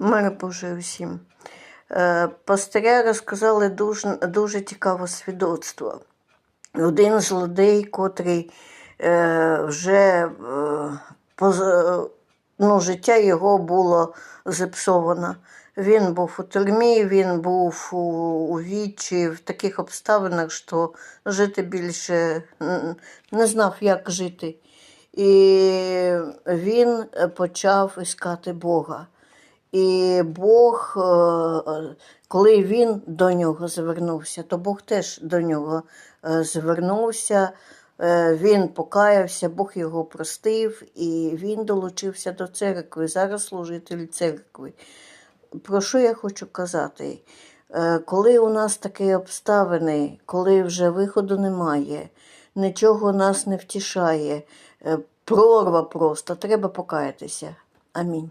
Мир Божий усім. Е, Пастиря розказали дуже, дуже цікаве свідоцтво. Один злодей, котрий е, вже е, поз- ну, життя його було зіпсовано. Він був у тюрмі, він був у, у вічі, в таких обставинах, що жити більше не знав, як жити. І він е, почав іскати Бога. І Бог, е, коли він до нього звернувся, то Бог теж до нього е, звернувся. Е, Він покаявся, Бог його простив, і він долучився до церкви. Зараз служитель церкви. Про що я хочу казати? Е, Коли у нас такі обставини, коли вже виходу немає, нічого нас не втішає, е, прорва просто, треба покаятися. Амінь.